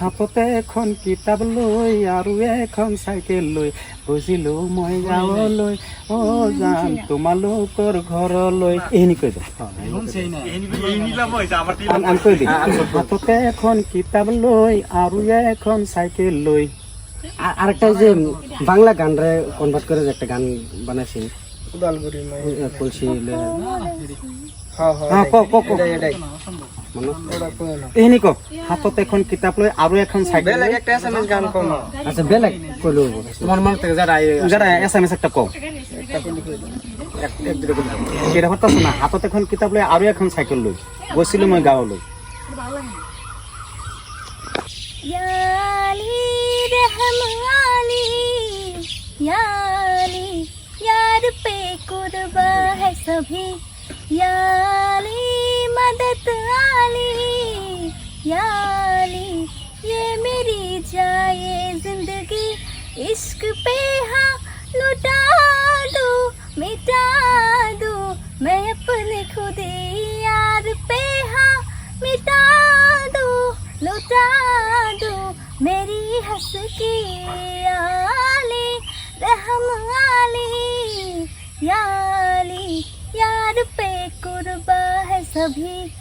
হাততে এখন কিতাপ লৈ আৰু এখন চাইকেল লৈ গৈছিলো মই গাঁৱলৈ অ যাম তোমালোকৰ ঘৰলৈ এইখিনি কৈ দিওঁ আন- আন কৈ দিম হাততে এখন কিতাপ লৈ আৰু এখন চাইকেল লৈ আর- আরেকটা যে বাংলা গান রে কনভার্ট করে যে একটা গান বানাইছি উদালগুড়ি মাই কলসি হ্যাঁ হ্যাঁ হ্যাঁ ক ক ক এটাই এটাই মানে ওটা কই না এইখিনি ক হাতত এখন কিতাপ লৈ আৰু এখন চাইকেল বেলেগ লৈ একটা এসএমএস গান কম আচ্ছা বেলেগ কইলো তোমার মন থেকে যারা যারা এস এম এস একটা কও একটা কইলি কই দাও। কেইটা কথা না হাতত এখন কিতাপ লৈ আৰু এখন চাইকেল লৈ গৈছিলো মই গাঁৱলৈ याली रहम आली याली यार पे कुर्बा है सभी याली मदद आली याली, ये मेरी जाए ज़िंदगी। इश्क पे हाँ लुटा दो, मिटा दो। मैं अपने खुदे यार पे हाँ मिटा दो, लुटा दो। मेरी हंस की आली, रहम आली, यार 所有。